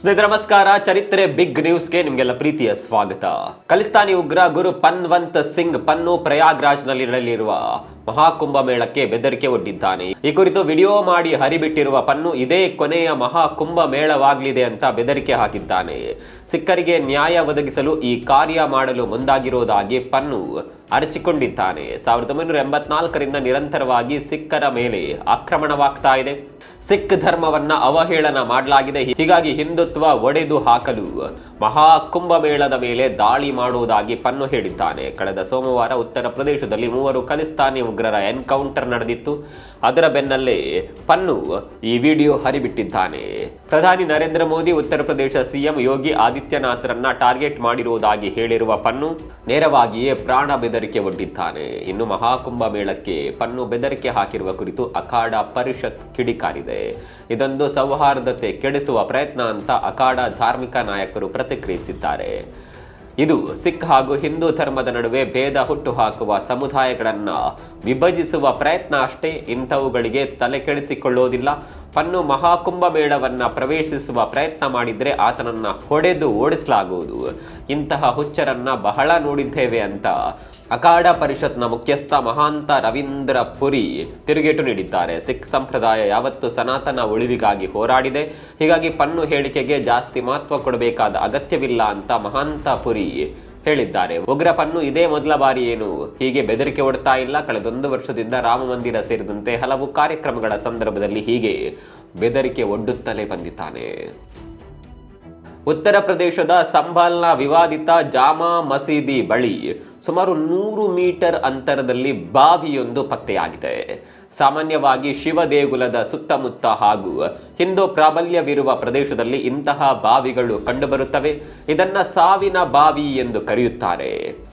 ಸ್ನೇಹಿತರೆ, ನಮಸ್ಕಾರ. ಚರಿತ್ರೆ ಬಿಗ್ ನ್ಯೂಸ್ಗೆ ನಿಮಗೆಲ್ಲ ಪ್ರೀತಿಯ ಸ್ವಾಗತ. ಖಲಿಸ್ತಾನಿ ಉಗ್ರ ಗುರು ಪನ್ವಂತ್ ಸಿಂಗ್ ಪನ್ನು ಪ್ರಯಾಗ್ರಾಜ್ನಲ್ಲಿ ನಡೆಯಲಿರುವ ಮಹಾಕುಂಭ ಮೇಳಕ್ಕೆ ಬೆದರಿಕೆ ಒಡ್ಡಿದ್ದಾನೆ. ಈ ಕುರಿತು ವಿಡಿಯೋ ಮಾಡಿ ಹರಿಬಿಟ್ಟಿರುವ ಪನ್ನು ಇದೇ ಕೊನೆಯ ಮಹಾಕುಂಭ ಮೇಳವಾಗಲಿದೆ ಅಂತ ಬೆದರಿಕೆ ಹಾಕಿದ್ದಾನೆ. ಸಿಕ್ಕರಿಗೆ ನ್ಯಾಯ ಒದಗಿಸಲು ಈ ಕಾರ್ಯ ಮಾಡಲು ಮುಂದಾಗಿರುವುದಾಗಿ ಪನ್ನು ಅರಚಿಕೊಂಡಿದ್ದಾನೆ. ಸಾವಿರದ ಒಂಬೈನೂರ ಎಂಬತ್ನಾಲ್ಕರಿಂದ ನಿರಂತರವಾಗಿ ಸಿಖ್ಖರ ಮೇಲೆ ಆಕ್ರಮಣವಾಗ್ತಾ ಇದೆ. ಸಿಖ್ ಧರ್ಮವನ್ನ ಅವಹೇಳನ ಮಾಡಲಾಗಿದೆ. ಹೀಗಾಗಿ ಹಿಂದುತ್ವ ಒಡೆದು ಹಾಕಲು ಮಹಾ ಕುಂಭಮೇಳದ ಮೇಲೆ ದಾಳಿ ಮಾಡುವುದಾಗಿ ಪನ್ನು ಹೇಳಿದ್ದಾನೆ. ಕಳೆದ ಸೋಮವಾರ ಉತ್ತರ ಪ್ರದೇಶದಲ್ಲಿ ಮೂವರು ಖಲಿಸ್ತಾನಿ ಉಗ್ರರ ಎನ್ಕೌಂಟರ್ ನಡೆದಿತ್ತು. ಅದರ ಬೆನ್ನಲ್ಲೇ ಪನ್ನು ಈ ವಿಡಿಯೋ ಹರಿಬಿಟ್ಟಿದ್ದಾನೆ. ಪ್ರಧಾನಿ ನರೇಂದ್ರ ಮೋದಿ, ಉತ್ತರ ಪ್ರದೇಶ ಸಿಎಂ ಯೋಗಿ ಆದಿತ್ಯನಾಥ್ರನ್ನ ಟಾರ್ಗೆಟ್ ಮಾಡಿರುವುದಾಗಿ ಹೇಳಿರುವ ಪನ್ನು ನೇರವಾಗಿಯೇ ಪ್ರಾಣ ಬೆದರಿಕೆ ಒಡ್ಡಿದ್ದಾನೆ. ಇನ್ನು ಮಹಾಕುಂಭ ಮೇಳಕ್ಕೆ ಪನ್ನು ಬೆದರಿಕೆ ಹಾಕಿರುವ ಕುರಿತು ಅಖಾಡ ಪರಿಷತ್ ಕಿಡಿಕಾರಿದೆ. ಇದೊಂದು ಸೌಹಾರ್ದತೆ ಕೆಡಿಸುವ ಪ್ರಯತ್ನ ಅಂತ ಅಖಾಡ ಧಾರ್ಮಿಕ ನಾಯಕರು ಪ್ರತಿಕ್ರಿಯಿಸಿದ್ದಾರೆ. ಇದು ಸಿಖ್ ಹಾಗೂ ಹಿಂದೂ ಧರ್ಮದ ನಡುವೆ ಭೇದ ಹುಟ್ಟು ಹಾಕುವ ಸಮುದಾಯಗಳನ್ನು ವಿಭಜಿಸುವ ಪ್ರಯತ್ನ ಅಷ್ಟೇ, ಇಂಥವುಗಳಿಗೆ ತಲೆ ಕೆಡಿಸಿಕೊಳ್ಳೋದಿಲ್ಲ. ಪನ್ನು ಮಹಾಕುಂಭ ಮೇಳವನ್ನ ಪ್ರವೇಶಿಸುವ ಪ್ರಯತ್ನ ಮಾಡಿದರೆ ಆತನನ್ನ ಹೊಡೆದು ಓಡಿಸಲಾಗುವುದು. ಇಂತಹ ಹುಚ್ಚರನ್ನ ಬಹಳ ನೋಡಿದ್ದೇವೆ ಅಂತ ಅಖಾಡ ಪರಿಷತ್ನ ಮುಖ್ಯಸ್ಥ ಮಹಾಂತ ರವೀಂದ್ರ ಪುರಿ ತಿರುಗೇಟು ನೀಡಿದ್ದಾರೆ. ಸಿಖ್ ಸಂಪ್ರದಾಯ ಯಾವತ್ತು ಸನಾತನ ಉಳಿವಿಗಾಗಿ ಹೋರಾಡಿದೆ. ಹೀಗಾಗಿ ಪನ್ನು ಹೇಳಿಕೆಗೆ ಜಾಸ್ತಿ ಮಹತ್ವ ಕೊಡಬೇಕಾದ ಅಗತ್ಯವಿಲ್ಲ ಅಂತ ಮಹಾಂತ ಪುರಿ ಹೇಳಿದ್ದಾರೆ. ಉಗ್ರಪ್ಪನ್ನು ಇದೇ ಮೊದಲ ಬಾರಿ ಏನು ಹೀಗೆ ಬೆದರಿಕೆ ಒಡ್ತಾ ಇಲ್ಲ. ಕಳೆದೊಂದು ವರ್ಷದಿಂದ ರಾಮ ಮಂದಿರ ಸೇರಿದಂತೆ ಹಲವು ಕಾರ್ಯಕ್ರಮಗಳ ಸಂದರ್ಭದಲ್ಲಿ ಹೀಗೆ ಬೆದರಿಕೆ ಒಡ್ಡುತ್ತಲೇ ಬಂದಿದ್ದಾನೆ. ಉತ್ತರ ಪ್ರದೇಶದ ಸಂಭಾಲ್ನ ವಿವಾದಿತ ಜಾಮಾ ಮಸೀದಿ ಬಳಿ ಸುಮಾರು ನೂರು ಮೀಟರ್ ಅಂತರದಲ್ಲಿ ಬಾವಿಯೊಂದು ಪತ್ತೆಯಾಗಿದೆ. ಸಾಮಾನ್ಯವಾಗಿ ಶಿವ ದೇಗುಲದ ಸುತ್ತಮುತ್ತ ಹಾಗೂ ಹಿಂದೂ ಪ್ರಾಬಲ್ಯವಿರುವ ಪ್ರದೇಶದಲ್ಲಿ ಇಂತಹ ಬಾವಿಗಳು ಕಂಡುಬರುತ್ತವೆ. ಇದನ್ನ ಸಾವಿನ ಬಾವಿ ಎಂದು ಕರೆಯುತ್ತಾರೆ.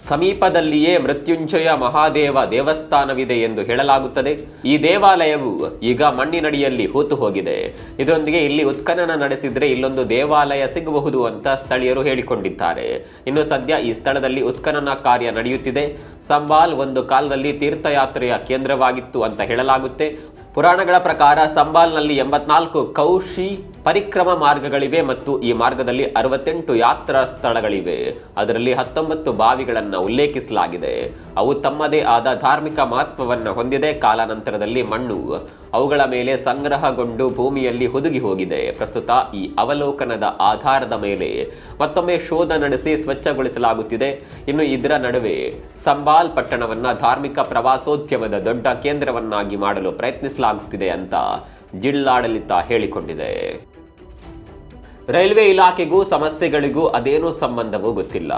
ಸಮೀಪದಲ್ಲಿಯೇ ಮೃತ್ಯುಂಜಯ ಮಹಾದೇವ ದೇವಸ್ಥಾನವಿದೆ ಎಂದು ಹೇಳಲಾಗುತ್ತದೆ. ಈ ದೇವಾಲಯವು ಈಗ ಮಣ್ಣಿನಡಿಯಲ್ಲಿ ಹೂತು ಹೋಗಿದೆ. ಇದರೊಂದಿಗೆ ಇಲ್ಲಿ ಉತ್ಖನನ ನಡೆಸಿದ್ರೆ ಇಲ್ಲೊಂದು ದೇವಾಲಯ ಸಿಗಬಹುದು ಅಂತ ಸ್ಥಳೀಯರು ಹೇಳಿಕೊಂಡಿದ್ದಾರೆ. ಇನ್ನು ಸದ್ಯ ಈ ಸ್ಥಳದಲ್ಲಿ ಉತ್ಖನನ ಕಾರ್ಯ ನಡೆಯುತ್ತಿದೆ. ಸಂಬಾಲ್ ಒಂದು ಕಾಲದಲ್ಲಿ ತೀರ್ಥಯಾತ್ರೆಯ ಕೇಂದ್ರವಾಗಿತ್ತು ಅಂತ ಹೇಳಲಾಗುತ್ತೆ. ಪುರಾಣಗಳ ಪ್ರಕಾರ ಸಂಬಾಲ್ನಲ್ಲಿ ಎಂಬತ್ನಾಲ್ಕು ಕೌಶಿ ಪರಿಕ್ರಮ ಮಾರ್ಗಗಳಿವೆ ಮತ್ತು ಈ ಮಾರ್ಗದಲ್ಲಿ ಅರವತ್ತೆಂಟು ಯಾತ್ರಾ ಸ್ಥಳಗಳಿವೆ. ಅದರಲ್ಲಿ ಹತ್ತೊಂಬತ್ತು ಬಾವಿಗಳನ್ನು ಉಲ್ಲೇಖಿಸಲಾಗಿದೆ. ಅವು ತಮ್ಮದೇ ಆದ ಧಾರ್ಮಿಕ ಮಹತ್ವವನ್ನು ಹೊಂದಿದೆ. ಕಾಲಾನಂತರದಲ್ಲಿ ಮಣ್ಣು ಅವುಗಳ ಮೇಲೆ ಸಂಗ್ರಹಗೊಂಡು ಭೂಮಿಯಲ್ಲಿ ಹುದುಗಿ ಹೋಗಿದೆ. ಪ್ರಸ್ತುತ ಈ ಅವಲೋಕನದ ಆಧಾರದ ಮೇಲೆ ಮತ್ತೊಮ್ಮೆ ಶೋಧ ನಡೆಸಿ ಸ್ವಚ್ಛಗೊಳಿಸಲಾಗುತ್ತಿದೆ. ಇನ್ನು ಇದರ ನಡುವೆ ಸಂಬಾಲ್ ಪಟ್ಟಣವನ್ನು ಧಾರ್ಮಿಕ ಪ್ರವಾಸೋದ್ಯಮದ ದೊಡ್ಡ ಕೇಂದ್ರವನ್ನಾಗಿ ಮಾಡಲು ಪ್ರಯತ್ನಿಸಲಾಗುತ್ತಿದೆ ಅಂತ ಜಿಲ್ಲಾಡಳಿತ ಹೇಳಿಕೊಂಡಿದೆ. ರೈಲ್ವೆ ಇಲಾಖೆಗೂ ಸಮಸ್ಯೆಗಳಿಗೂ ಅದೇನೂ ಸಂಬಂಧವೂ ಗೊತ್ತಿಲ್ಲ.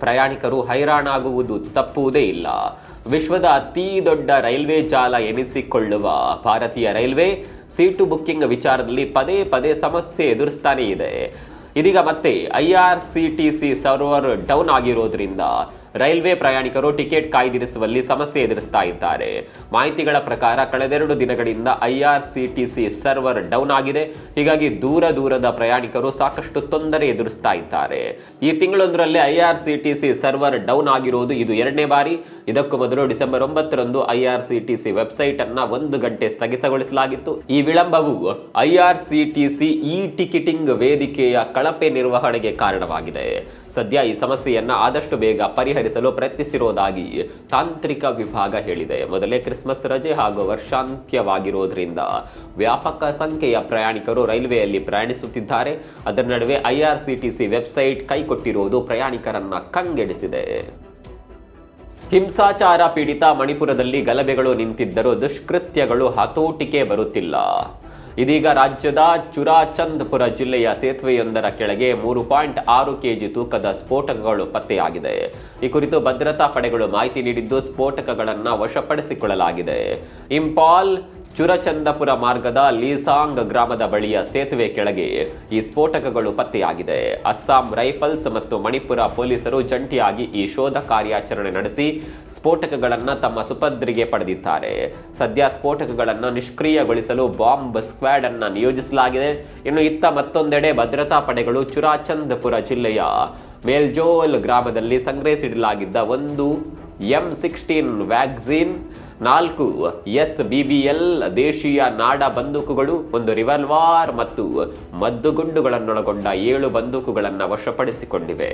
ಪ್ರಯಾಣಿಕರು ಹೈರಾಣಾಗುವುದು ತಪ್ಪುವುದೇ ಇಲ್ಲ. ವಿಶ್ವದ ಅತಿ ದೊಡ್ಡ ರೈಲ್ವೆ ಜಾಲ ಎನಿಸಿಕೊಳ್ಳುವ ಭಾರತೀಯ ರೈಲ್ವೆ ಸೀಟು ಬುಕ್ಕಿಂಗ್ ವಿಚಾರದಲ್ಲಿ ಪದೇ ಪದೇ ಸಮಸ್ಯೆ ಎದುರಿಸ್ತಾನೇ ಇದೆ. ಇದೀಗ ಮತ್ತೆ I R C T C server down ಆಗಿರೋದ್ರಿಂದ ರೈಲ್ವೆ ಪ್ರಯಾಣಿಕರು ಟಿಕೆಟ್ ಕಾಯ್ದಿರಿಸುವಲ್ಲಿ ಸಮಸ್ಯೆ ಎದುರಿಸ್ತಾ ಇದ್ದಾರೆ. ಮಾಹಿತಿಗಳ ಪ್ರಕಾರ ಕಳೆದೆರಡು ದಿನಗಳಿಂದ ಐಆರ್ಸಿಟಿಸಿ ಸರ್ವರ್ ಡೌನ್ ಆಗಿದೆ. ಹೀಗಾಗಿ ದೂರ ದೂರದ ಪ್ರಯಾಣಿಕರು ಸಾಕಷ್ಟು ತೊಂದರೆ ಎದುರಿಸ್ತಾ ಇದ್ದಾರೆ. ಈ ತಿಂಗಳೊಂದರಲ್ಲಿ ಐಆರ್ಸಿಟಿಸಿ ಸರ್ವರ್ ಡೌನ್ ಆಗಿರುವುದು ಇದು ಎರಡನೇ ಬಾರಿ. ಇದಕ್ಕೂ ಮೊದಲು ಡಿಸೆಂಬರ್ ಒಂಬತ್ತರಂದು ಐಆರ್ಸಿಟಿಸಿ ವೆಬ್ಸೈಟ್ ಅನ್ನ ಒಂದು ಗಂಟೆ ಸ್ಥಗಿತಗೊಳಿಸಲಾಗಿತ್ತು. ಈ ವಿಳಂಬವು ಐಆರ್ಸಿಟಿಸಿ ಇ ಟಿಕೆಟಿಂಗ್ ವೇದಿಕೆಯ ಕಳಪೆ ನಿರ್ವಹಣೆಗೆ ಕಾರಣವಾಗಿದೆ. ಸದ್ಯ ಈ ಸಮಸ್ಯೆಯನ್ನ ಆದಷ್ಟು ಬೇಗ ಪರಿಹರಿಸಲು ಪ್ರಯತ್ನಿಸಿರುವುದಾಗಿ ತಾಂತ್ರಿಕ ವಿಭಾಗ ಹೇಳಿದೆ. ಮೊದಲೇ ಕ್ರಿಸ್ಮಸ್ ರಜೆ ಹಾಗೂ ವರ್ಷಾಂತ್ಯವಾಗಿರುವುದರಿಂದ ವ್ಯಾಪಕ ಸಂಖ್ಯೆಯ ಪ್ರಯಾಣಿಕರು ರೈಲ್ವೆಯಲ್ಲಿ ಪ್ರಯಾಣಿಸುತ್ತಿದ್ದಾರೆ. ಅದರ ನಡುವೆ ಐಆರ್ಸಿಟಿಸಿ ವೆಬ್ಸೈಟ್ ಕೈಕೊಟ್ಟಿರುವುದು ಪ್ರಯಾಣಿಕರನ್ನ ಕಂಗೆಡಿಸಿದೆ. ಹಿಂಸಾಚಾರ ಪೀಡಿತ ಮಣಿಪುರದಲ್ಲಿ ಗಲಭೆಗಳು ನಿಂತಿದ್ದರೂ ದುಷ್ಕೃತ್ಯಗಳು ಹತೋಟಿಕೆ ಬರುತ್ತಿಲ್ಲ. ಇದೀಗ ರಾಜ್ಯದ ಚುರಾಚಂದ್ಪುರ ಜಿಲ್ಲೆಯ ಸೇತುವೆಯೊಂದರ ಕೆಳಗೆ ಮೂರು ಪಾಯಿಂಟ್ ಆರು ಕೆಜಿ ತೂಕದ ಸ್ಫೋಟಕಗಳು ಪತ್ತೆಯಾಗಿದೆ. ಈ ಕುರಿತು ಭದ್ರತಾ ಪಡೆಗಳು ಮಾಹಿತಿ ನೀಡಿದ್ದು ಸ್ಫೋಟಕಗಳನ್ನು ವಶಪಡಿಸಿಕೊಳ್ಳಲಾಗಿದೆ. ಇಂಪಾಲ್ ಚುರಚಂದಪುರ ಮಾರ್ಗದ ಲೀಸಾಂಗ್ ಗ್ರಾಮದ ಬಳಿಯ ಸೇತುವೆ ಕೆಳಗೆ ಈ ಸ್ಫೋಟಕಗಳು ಪತ್ತೆಯಾಗಿದೆ. ಅಸ್ಸಾಂ ರೈಫಲ್ಸ್ ಮತ್ತು ಮಣಿಪುರ ಪೊಲೀಸರು ಜಂಟಿಯಾಗಿ ಈ ಶೋಧ ಕಾರ್ಯಾಚರಣೆ ನಡೆಸಿ ಸ್ಫೋಟಕಗಳನ್ನು ತಮ್ಮ ಸುಪದ್ರಿಗೆ ಪಡೆದಿದ್ದಾರೆ. ಸದ್ಯ ಸ್ಫೋಟಕಗಳನ್ನು ನಿಷ್ಕ್ರಿಯಗೊಳಿಸಲು ಬಾಂಬ್ ಸ್ಕ್ವಾಡ್ ಅನ್ನು ನಿಯೋಜಿಸಲಾಗಿದೆ. ಇನ್ನು ಇತ್ತ ಮತ್ತೊಂದೆಡೆ ಭದ್ರತಾ ಪಡೆಗಳು ಚುರಾಚಂದಪುರ ಜಿಲ್ಲೆಯ ಮೇಲ್ಜೋಲ್ ಗ್ರಾಮದಲ್ಲಿ ಸಂಗ್ರಹಿಸಿಡಲಾಗಿದ್ದ ಒಂದು ಎಂ ಸಿಕ್ಸ್ಟೀನ್ ವ್ಯಾಕ್ಸಿನ್ ನಾಲ್ಕು ಎಸ್ ಬಿ ಬಿ ಎಲ್ ದೇಶೀಯ ನಾಡ ಬಂದೂಕುಗಳು, ಒಂದು ರಿವಾಲ್ವಾರ್ ಮತ್ತು ಮದ್ದುಗುಂಡುಗಳನ್ನೊಳಗೊಂಡ ಏಳು ಬಂದೂಕುಗಳನ್ನು ವಶಪಡಿಸಿಕೊಂಡಿವೆ.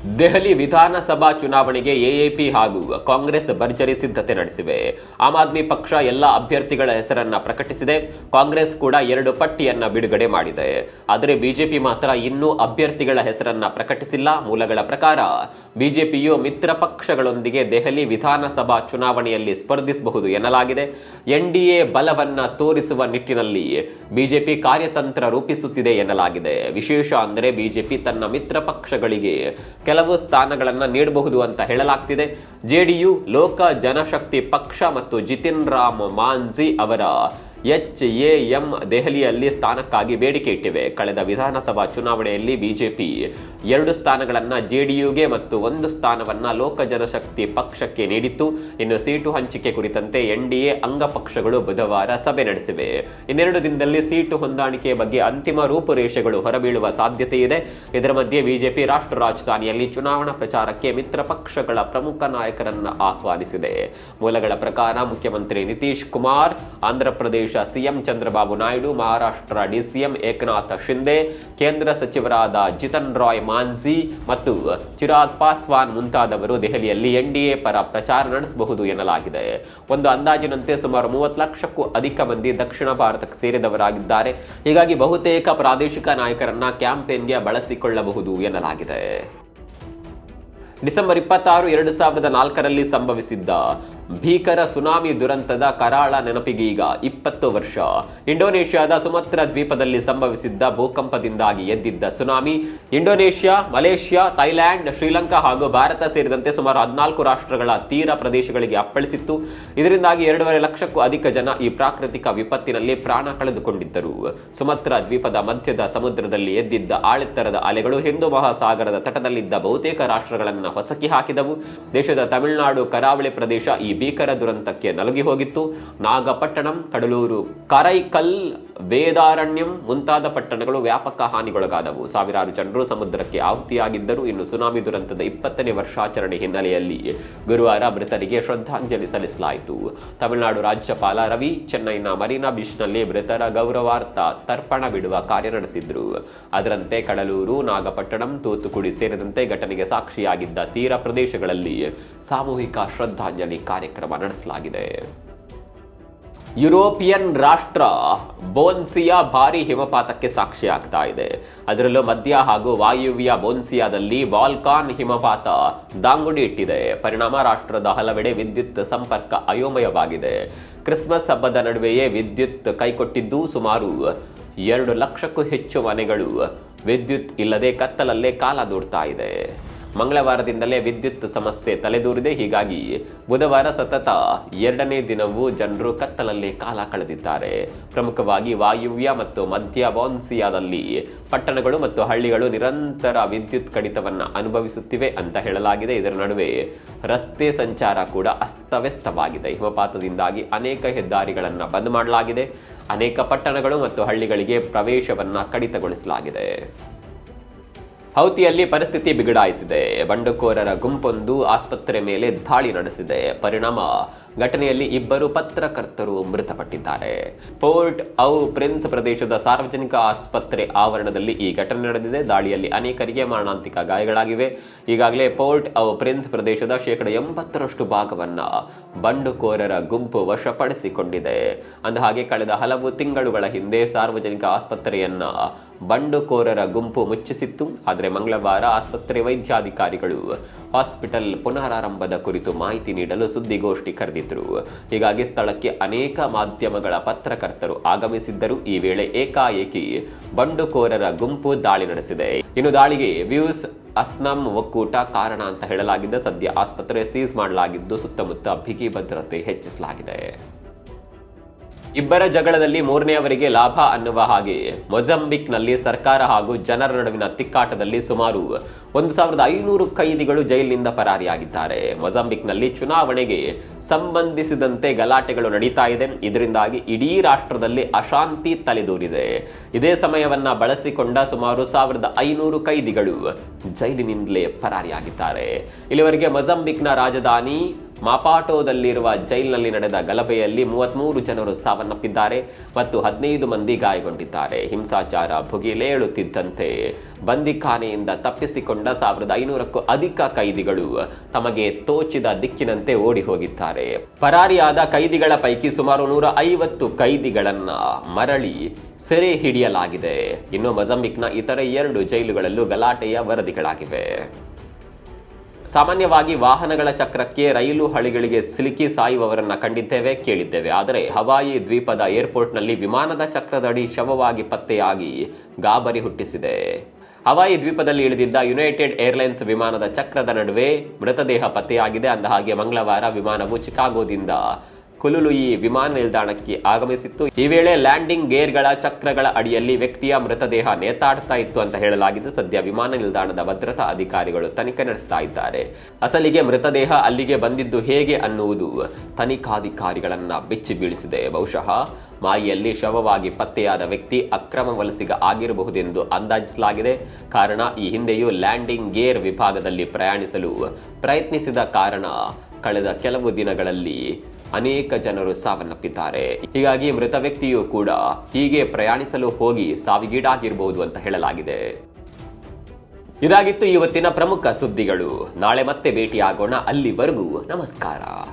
ದೆಹಲಿ ವಿಧಾನಸಭಾ ಚುನಾವಣೆಗೆ ಎಎಪಿ ಹಾಗೂ ಕಾಂಗ್ರೆಸ್ ಭರ್ಜರಿ ಸಿದ್ಧತೆ ನಡೆಸಿವೆ. ಆಮ್ ಆದ್ಮಿ ಪಕ್ಷ ಎಲ್ಲ ಅಭ್ಯರ್ಥಿಗಳ ಹೆಸರನ್ನ ಪ್ರಕಟಿಸಿದೆ. ಕಾಂಗ್ರೆಸ್ ಕೂಡ ಎರಡು ಪಟ್ಟಿಯನ್ನ ಬಿಡುಗಡೆ ಮಾಡಿದೆ. ಆದರೆ ಬಿಜೆಪಿ ಮಾತ್ರ ಇನ್ನೂ ಅಭ್ಯರ್ಥಿಗಳ ಹೆಸರನ್ನ ಪ್ರಕಟಿಸಿಲ್ಲ. ಮೂಲಗಳ ಪ್ರಕಾರ ಬಿಜೆಪಿಯು ಮಿತ್ರ ಪಕ್ಷಗಳೊಂದಿಗೆ ದೆಹಲಿ ವಿಧಾನಸಭಾ ಚುನಾವಣೆಯಲ್ಲಿ ಸ್ಪರ್ಧಿಸಬಹುದು ಎನ್ನಲಾಗಿದೆ. ಎನ್ಡಿಎ ಬಲವನ್ನ ತೋರಿಸುವ ನಿಟ್ಟಿನಲ್ಲಿ ಬಿಜೆಪಿ ಕಾರ್ಯತಂತ್ರ ರೂಪಿಸುತ್ತಿದೆ ಎನ್ನಲಾಗಿದೆ. ವಿಶೇಷ ಅಂದರೆ ಬಿಜೆಪಿ ತನ್ನ ಮಿತ್ರ ಪಕ್ಷಗಳಿಗೆ ಕೆಲವು ಸ್ಥಾನಗಳನ್ನು ನೀಡಬಹುದು ಅಂತ ಹೇಳಲಾಗ್ತಿದೆ. ಜೆಡಿಯು ಲೋಕ ಜನಶಕ್ತಿ ಪಕ್ಷ ಮತ್ತು ಜಿತಿನ್ ರಾಮ್ ಮಾನ್ಜಿ ಅವರ ಎಚ್ ಎ ಎಂ ದೆಹಲಿಯಲ್ಲಿ ಸ್ಥಾನಕ್ಕಾಗಿ ಬೇಡಿಕೆ ಇಟ್ಟಿವೆ. ಕಳೆದ ವಿಧಾನಸಭಾ ಚುನಾವಣೆಯಲ್ಲಿ ಬಿಜೆಪಿ ಎರಡು ಸ್ಥಾನಗಳನ್ನು ಜೆಡಿಯುಗೆ ಮತ್ತು ಒಂದು ಸ್ಥಾನವನ್ನು ಲೋಕ ಜನಶಕ್ತಿ ಪಕ್ಷಕ್ಕೆ ನೀಡಿತ್ತು. ಇನ್ನು ಸೀಟು ಹಂಚಿಕೆ ಕುರಿತಂತೆ ಎನ್ಡಿಎ ಅಂಗಪಕ್ಷಗಳು ಬುಧವಾರ ಸಭೆ ನಡೆಸಿವೆ. ಇನ್ನೆರಡು ದಿನದಲ್ಲಿ ಸೀಟು ಹೊಂದಾಣಿಕೆ ಬಗ್ಗೆ ಅಂತಿಮ ರೂಪುರೇಷೆಗಳು ಹೊರಬೀಳುವ ಸಾಧ್ಯತೆ ಇದೆ ಇದರ ಮಧ್ಯೆ ಬಿಜೆಪಿ ರಾಷ್ಟ್ರ ರಾಜಧಾನಿಯಲ್ಲಿ ಚುನಾವಣಾ ಪ್ರಚಾರಕ್ಕೆ ಮಿತ್ರ ಪಕ್ಷಗಳ ಪ್ರಮುಖ ನಾಯಕರನ್ನು ಆಹ್ವಾನಿಸಿದೆ. ಮೂಲಗಳ ಪ್ರಕಾರ ಮುಖ್ಯಮಂತ್ರಿ ನಿತೀಶ್ ಕುಮಾರ್ ಆಂಧ್ರಪ್ರದೇಶ ಸಿಎಂ ಚಂದ್ರಬಾಬು ನಾಯ್ಡು, ಮಹಾರಾಷ್ಟ್ರ ಡಿಸಿಎಂ ಏಕನಾಥ್ ಶಿಂದೆ ಕೇಂದ್ರ ಸಚಿವರಾದ ಜಿತನ್ ರಾಯ್ ಮಾನ್ಸಿ ಮತ್ತು ಚಿರಾಗ್ ಪಾಸ್ವಾನ್ ಮುಂತಾದವರು ದೆಹಲಿಯಲ್ಲಿ ಎನ್ಡಿಎ ಪರ ಪ್ರಚಾರ ನಡೆಸಬಹುದು ಎನ್ನಲಾಗಿದೆ. ಒಂದು ಅಂದಾಜಿನಂತೆ ಸುಮಾರು ಮೂವತ್ತು ಲಕ್ಷಕ್ಕೂ ಅಧಿಕ ಮಂದಿ ದಕ್ಷಿಣ ಭಾರತಕ್ಕೆ ಸೇರಿದವರಾಗಿದ್ದಾರೆ. ಹೀಗಾಗಿ ಬಹುತೇಕ ಪ್ರಾದೇಶಿಕ ನಾಯಕರನ್ನ ಕ್ಯಾಂಪೇನ್ಗೆ ಬಳಸಿಕೊಳ್ಳಬಹುದು ಎನ್ನಲಾಗಿದೆ. ಡಿಸೆಂಬರ್ ಇಪ್ಪತ್ತಾರು, ಎರಡು ಸಾವಿರದ ನಾಲ್ಕರಲ್ಲಿ ಸಂಭವಿಸಿದ್ದ ಭೀಕರ ಸುನಾಮಿ ದುರಂತದ ಕರಾಳ ನೆನಪಿಗೀಗ ಇಪ್ಪತ್ತು ವರ್ಷ. ಇಂಡೋನೇಷ್ಯಾದ ಸುಮತ್ರ ದ್ವೀಪದಲ್ಲಿ ಸಂಭವಿಸಿದ್ದ ಭೂಕಂಪದಿಂದಾಗಿ ಎದ್ದಿದ್ದ tsunami, Indonesia, Malaysia Thailand Sri Lanka ಹಾಗೂ ಭಾರತ ಸೇರಿದಂತೆ ಸುಮಾರು ಹದಿನಾಲ್ಕು ರಾಷ್ಟ್ರಗಳ ತೀರ ಪ್ರದೇಶಗಳಿಗೆ ಅಪ್ಪಳಿಸಿತ್ತು. ಇದರಿಂದಾಗಿ ಎರಡೂವರೆ ಲಕ್ಷಕ್ಕೂ ಅಧಿಕ ಜನ ಈ ಪ್ರಾಕೃತಿಕ ವಿಪತ್ತಿನಲ್ಲಿ ಪ್ರಾಣ ಕಳೆದುಕೊಂಡಿದ್ದರು. ಸುಮತ್ರ ದ್ವೀಪದ ಮಧ್ಯದ ಸಮುದ್ರದಲ್ಲಿ ಎದ್ದಿದ್ದ ಆಳೆತ್ತರದ ಅಲೆಗಳು ಹಿಂದೂ ಮಹಾಸಾಗರದ ತಟದಲ್ಲಿದ್ದ ಬಹುತೇಕ ರಾಷ್ಟ್ರಗಳನ್ನು ಹೊಸಕಿ ಹಾಕಿದವು. ದೇಶದ ತಮಿಳುನಾಡು ಕರಾವಳಿ ಪ್ರದೇಶ ಈ ಭೀಕರ ದುರಂತಕ್ಕೆ ನಲುಗಿ ಹೋಗಿತ್ತು. ನಾಗಪಟ್ಟಣಂ, ಕಡಲೂರು, ಕರೈಕಲ್, ವೇದಾರಣ್ಯಂ ಮುಂತಾದ ಪಟ್ಟಣಗಳು ವ್ಯಾಪಕ ಹಾನಿಗೊಳಗಾದವು. ಸಾವಿರಾರು ಜನರು ಸಮುದ್ರಕ್ಕೆ ಆಹುತಿಯಾಗಿದ್ದರು ಇನ್ನು ಸುನಾಮಿ ದುರಂತದ ಇಪ್ಪತ್ತನೇ ವರ್ಷಾಚರಣೆ ಹಿನ್ನೆಲೆಯಲ್ಲಿ ಗುರುವಾರ ಮೃತರಿಗೆ ಶ್ರದ್ಧಾಂಜಲಿ ಸಲ್ಲಿಸಲಾಯಿತು. ತಮಿಳುನಾಡು ರಾಜ್ಯಪಾಲ ರವಿ, ಚೆನ್ನೈನ ಮರೀನಾ ಬೀಚ್ನಲ್ಲಿ ಮೃತರ ಗೌರವಾರ್ಥ ತರ್ಪಣ ಬಿಡುವ ಕಾರ್ಯ ನಡೆಸಿದ್ರು. ಅದರಂತೆ ಕಡಲೂರು, ನಾಗಪಟ್ಟಣಂ, ತೂತುಕುಡಿ ಸೇರಿದಂತೆ ಘಟನೆಗೆ ಸಾಕ್ಷಿಯಾಗಿದ್ದ ತೀರ ಪ್ರದೇಶಗಳಲ್ಲಿ ಸಾಮೂಹಿಕ ಶ್ರದ್ಧಾಂಜಲಿ ಕಾರ್ಯಕ್ರಮ ನಡೆಸಲಾಗಿದೆ. ಯುರೋಪಿಯನ್ ರಾಷ್ಟ್ರ ಬೋನ್ಸಿಯಾ ಭಾರಿ ಹಿಮಪಾತಕ್ಕೆ ಸಾಕ್ಷಿಯಾಗ್ತಾ ಇದೆ. ಅದರಲ್ಲೂ ಮಧ್ಯ ಹಾಗೂ ವಾಯುವ್ಯ ಬೋನ್ಸಿಯಾದಲ್ಲಿ ವಾಲ್ಕಾನ್ ಹಿಮಪಾತ ದಾಂಗುಡಿ ಇಟ್ಟಿದೆ ಪರಿಣಾಮ ರಾಷ್ಟ್ರದ ಹಲವೆಡೆ ವಿದ್ಯುತ್ ಸಂಪರ್ಕ ಅಯೋಮಯವಾಗಿದೆ. ಕ್ರಿಸ್ಮಸ್ ಹಬ್ಬದ ನಡುವೆಯೇ ವಿದ್ಯುತ್ ಕೈಕೊಟ್ಟಿದ್ದು ಸುಮಾರು ಎರಡು ಲಕ್ಷಕ್ಕೂ ಹೆಚ್ಚು ಮನೆಗಳು. ವಿದ್ಯುತ್ ಇಲ್ಲದೆ ಕತ್ತಲಲ್ಲೇ ಕಾಲ ದೂಡ್ತಾ ಇದೆ. ಮಂಗಳವಾರದಿಂದಲೇ ವಿದ್ಯುತ್ ಸಮಸ್ಯೆ ತಲೆದೂರಿದೆ. ಹೀಗಾಗಿ ಬುಧವಾರ ಸತತ ಎರಡನೇ ದಿನವೂ ಜನರು ಕತ್ತಲಲ್ಲಿ ಕಾಲ ಕಳೆದಿದ್ದಾರೆ. ಪ್ರಮುಖವಾಗಿ ವಾಯುವ್ಯ ಮತ್ತು ಮಧ್ಯ ಬಾನ್ಸಿಯಾದಲ್ಲಿ ಪಟ್ಟಣಗಳು ಮತ್ತು ಹಳ್ಳಿಗಳು ನಿರಂತರ ವಿದ್ಯುತ್ ಕಡಿತವನ್ನು ಅನುಭವಿಸುತ್ತಿವೆ ಅಂತ ಹೇಳಲಾಗಿದೆ. ಇದರ ನಡುವೆ ರಸ್ತೆ ಸಂಚಾರ ಕೂಡ ಅಸ್ತವ್ಯಸ್ತವಾಗಿದೆ. ಹಿಮಪಾತದಿಂದಾಗಿ ಅನೇಕ ಹೆದ್ದಾರಿಗಳನ್ನು ಬಂದ್ ಮಾಡಲಾಗಿದೆ. ಅನೇಕ ಪಟ್ಟಣಗಳು ಮತ್ತು ಹಳ್ಳಿಗಳಿಗೆ ಪ್ರವೇಶವನ್ನು ಕಡಿತಗೊಳಿಸಲಾಗಿದೆ. ಹೌತಿಯಲ್ಲಿ ಪರಿಸ್ಥಿತಿ ಬಿಗಡಾಯಿಸಿದೆ. ಬಂಡುಕೋರರ ಗುಂಪೊಂದು ಆಸ್ಪತ್ರೆ ಮೇಲೆ ದಾಳಿ ನಡೆಸಿದೆ. ಪರಿಣಾಮ ಘಟನೆಯಲ್ಲಿ ಇಬ್ಬರು ಪತ್ರಕರ್ತರು ಮೃತಪಟ್ಟಿದ್ದಾರೆ. ಪೋರ್ಟ್ ಔ ಪ್ರಿನ್ಸ್ ಪ್ರದೇಶದ ಸಾರ್ವಜನಿಕ ಆಸ್ಪತ್ರೆ ಆವರಣದಲ್ಲಿ ಈ ಘಟನೆ ನಡೆದಿದೆ. ದಾಳಿಯಲ್ಲಿ ಅನೇಕರಿಗೆ ಮಾರಣಾಂತಿಕ ಗಾಯಗಳಾಗಿವೆ. ಈಗಾಗಲೇ ಪೋರ್ಟ್ ಔ ಪ್ರಿನ್ಸ್ ಪ್ರದೇಶದ ಶೇಕಡ ಎಂಬತ್ತರಷ್ಟು ಭಾಗವನ್ನ ಬಂಡುಕೋರರ ಗುಂಪು ವಶಪಡಿಸಿಕೊಂಡಿದೆ. ಅಂದಹಾಗೆ, ಕಳೆದ ಹಲವು ತಿಂಗಳುಗಳ ಹಿಂದೆ ಸಾರ್ವಜನಿಕ ಆಸ್ಪತ್ರೆಯನ್ನ ಬಂಡುಕೋರರ ಗುಂಪು ಮುಚ್ಚಿಸಿತ್ತು. ಆದರೆ ಮಂಗಳವಾರ ಆಸ್ಪತ್ರೆ ವೈದ್ಯಾಧಿಕಾರಿಗಳು ಹಾಸ್ಪಿಟಲ್ ಪುನರಾರಂಭದ ಕುರಿತು ಮಾಹಿತಿ ನೀಡಲು ಸುದ್ದಿಗೋಷ್ಠಿ ಕರೆದಿದ್ದರು ಹೀಗಾಗಿ ಸ್ಥಳಕ್ಕೆ ಅನೇಕ ಮಾಧ್ಯಮಗಳ ಪತ್ರಕರ್ತರು ಆಗಮಿಸಿದ್ದರು. ಈ ವೇಳೆ ಏಕಾಏಕಿ ಬಂಡುಕೋರರ ಗುಂಪು ದಾಳಿ ನಡೆಸಿದೆ. ಇನ್ನು ದಾಳಿಗೆ ವ್ಯೂಸ್ ಅಸ್ನಂ ಒಕ್ಕೂಟ ಕಾರಣ ಅಂತ ಹೇಳಲಾಗಿದ್ದ ಸದ್ಯ ಆಸ್ಪತ್ರೆ ಸೀಸ್ ಮಾಡಲಾಗಿದ್ದು ಸುತ್ತಮುತ್ತ ಬಿಗಿ ಭದ್ರತೆ ಹೆಚ್ಚಿಸಲಾಗಿದೆ. ಇಬ್ಬರ ಜಗಳದಲ್ಲಿ ಮೂರನೆಯವರಿಗೆ ಲಾಭ ಅನ್ನುವ ಹಾಗೆ. ಮೊಜಾಂಬಿಕ್ನಲ್ಲಿ ಸರ್ಕಾರ ಹಾಗೂ ಜನರ ನಡುವಿನ ತಿಕ್ಕಾಟದಲ್ಲಿ ಸುಮಾರು ಒಂದು ಸಾವಿರದ ಐನೂರು ಕೈದಿಗಳು ಜೈಲಿನಿಂದ ಪರಾರಿಯಾಗಿದ್ದಾರೆ. ಮೊಜಾಂಬಿಕ್ನಲ್ಲಿ ಚುನಾವಣೆಗೆ ಸಂಬಂಧಿಸಿದಂತೆ ಗಲಾಟೆಗಳು ನಡೀತಾ ಇದೆ. ಇದರಿಂದಾಗಿ ಇಡೀ ರಾಷ್ಟ್ರದಲ್ಲಿ ಅಶಾಂತಿ ತಲೆದೂರಿದೆ. ಇದೇ ಸಮಯವನ್ನ ಬಳಸಿಕೊಂಡ ಸುಮಾರು ಸಾವಿರದ ಐನೂರು ಕೈದಿಗಳು ಜೈಲಿನಿಂದಲೇ ಪರಾರಿಯಾಗಿದ್ದಾರೆ. ಇಲ್ಲಿವರೆಗೆ ಮೊಜಾಂಬಿಕ್ನ ರಾಜಧಾನಿ ಮಾಪಾಟೋದಲ್ಲಿರುವ ಜೈಲಿನಲ್ಲಿ ನಡೆದ ಗಲಭೆಯಲ್ಲಿ ಮೂವತ್ಮೂರು ಜನರು ಸಾವನ್ನಪ್ಪಿದ್ದಾರೆ ಮತ್ತು ಹದಿನೈದು ಮಂದಿ ಗಾಯಗೊಂಡಿದ್ದಾರೆ. ಹಿಂಸಾಚಾರ ಭುಗಿಲೇಳುತ್ತಿದ್ದಂತೆ ಬಂದಿಖಾನೆಯಿಂದ ತಪ್ಪಿಸಿಕೊಂಡ ಸಾವಿರದ ಐನೂರಕ್ಕೂ ಅಧಿಕ ಕೈದಿಗಳು ತಮಗೆ ತೋಚಿದ ದಿಕ್ಕಿನಂತೆ ಓಡಿ ಹೋಗಿದ್ದಾರೆ ಪರಾರಿಯಾದ ಕೈದಿಗಳ ಪೈಕಿ ಸುಮಾರು ನೂರ ಐವತ್ತು ಕೈದಿಗಳನ್ನ ಮರಳಿ ಸೆರೆ ಹಿಡಿಯಲಾಗಿದೆ ಇನ್ನು ಮೊಜಂಬಿಕ್ನ ಇತರ ಎರಡು ಜೈಲುಗಳಲ್ಲೂ ಗಲಾಟೆಯ ವರದಿಗಳಾಗಿವೆ. ಸಾಮಾನ್ಯವಾಗಿ ವಾಹನಗಳ ಚಕ್ರಕ್ಕೆ ರೈಲು ಹಳಿಗಳಿಗೆ ಸಿಲುಕಿ ಸಾಯುವವರನ್ನ ಕಂಡಿದ್ದೇವೆ, ಕೇಳಿದ್ದೇವೆ. ಆದರೆ ಹವಾಯಿ ದ್ವೀಪದ ಏರ್ಪೋರ್ಟ್ನಲ್ಲಿ ವಿಮಾನದ ಚಕ್ರದಡಿ ಶವವಾಗಿ ಪತ್ತೆಯಾಗಿ ಗಾಬರಿ ಹುಟ್ಟಿಸಿದೆ. ಹವಾಯಿ ದ್ವೀಪದಲ್ಲಿ ಇಳಿದಿದ್ದ ಯುನೈಟೆಡ್ ಏರ್ಲೈನ್ಸ್ ವಿಮಾನದ ಚಕ್ರದ ನಡುವೆ ಮೃತದೇಹ ಪತ್ತೆಯಾಗಿದೆ. ಅಂದ ಹಾಗೆ ಮಂಗಳವಾರ ವಿಮಾನವು ಚಿಕಾಗೋದಿಂದ ಕುಲುಲುಯಿ ವಿಮಾನ ನಿಲ್ದಾಣಕ್ಕೆ ಆಗಮಿಸಿತ್ತು. ಈ ವೇಳೆ ಲ್ಯಾಂಡಿಂಗ್ ಗೇರ್ಗಳ ಚಕ್ರಗಳ ಅಡಿಯಲ್ಲಿ ವ್ಯಕ್ತಿಯ ಮೃತದೇಹ ನೇತಾಡ್ತಾ ಇತ್ತು ಅಂತ ಹೇಳಲಾಗಿದೆ. ಸದ್ಯ ವಿಮಾನ ನಿಲ್ದಾಣದ ಭದ್ರತಾ ಅಧಿಕಾರಿಗಳು ತನಿಖೆ ನಡೆಸ್ತಾ ಇದ್ದಾರೆ. ಅಸಲಿಗೆ ಮೃತದೇಹ ಅಲ್ಲಿಗೆ ಬಂದಿದ್ದು ಹೇಗೆ ಅನ್ನುವುದು ತನಿಖಾಧಿಕಾರಿಗಳನ್ನ ಬೆಚ್ಚಿ ಬೀಳಿಸಿದೆ. ಬಹುಶಃ ಮಾಯಿಯಲ್ಲಿ ಶವವಾಗಿ ಪತ್ತೆಯಾದ ವ್ಯಕ್ತಿ ಅಕ್ರಮ ವಲಸಿಗ ಆಗಿರಬಹುದೆಂದು ಅಂದಾಜಿಸಲಾಗಿದೆ. ಕಾರಣ, ಈ ಹಿಂದೆಯೂ ಲ್ಯಾಂಡಿಂಗ್ ಗೇರ್ ವಿಭಾಗದಲ್ಲಿ ಪ್ರಯಾಣಿಸಲು ಪ್ರಯತ್ನಿಸಿದ ಕಾರಣ ಕಳೆದ ಕೆಲವು ದಿನಗಳಲ್ಲಿ ಅನೇಕ ಜನರು ಸಾವನ್ನಪ್ಪಿದ್ದಾರೆ. ಹೀಗಾಗಿ ಮೃತ ವ್ಯಕ್ತಿಯು ಕೂಡ ಹೀಗೆ ಪ್ರಯಾಣಿಸಲು ಹೋಗಿ ಸಾವಿಗೀಡಾಗಿರಬಹುದು ಅಂತ ಹೇಳಲಾಗಿದೆ. ಇದಾಗಿತ್ತು ಇವತ್ತಿನ ಪ್ರಮುಖ ಸುದ್ದಿಗಳು. ನಾಳೆ ಮತ್ತೆ ಭೇಟಿಯಾಗೋಣ. ಅಲ್ಲಿವರೆಗೂ ನಮಸ್ಕಾರ.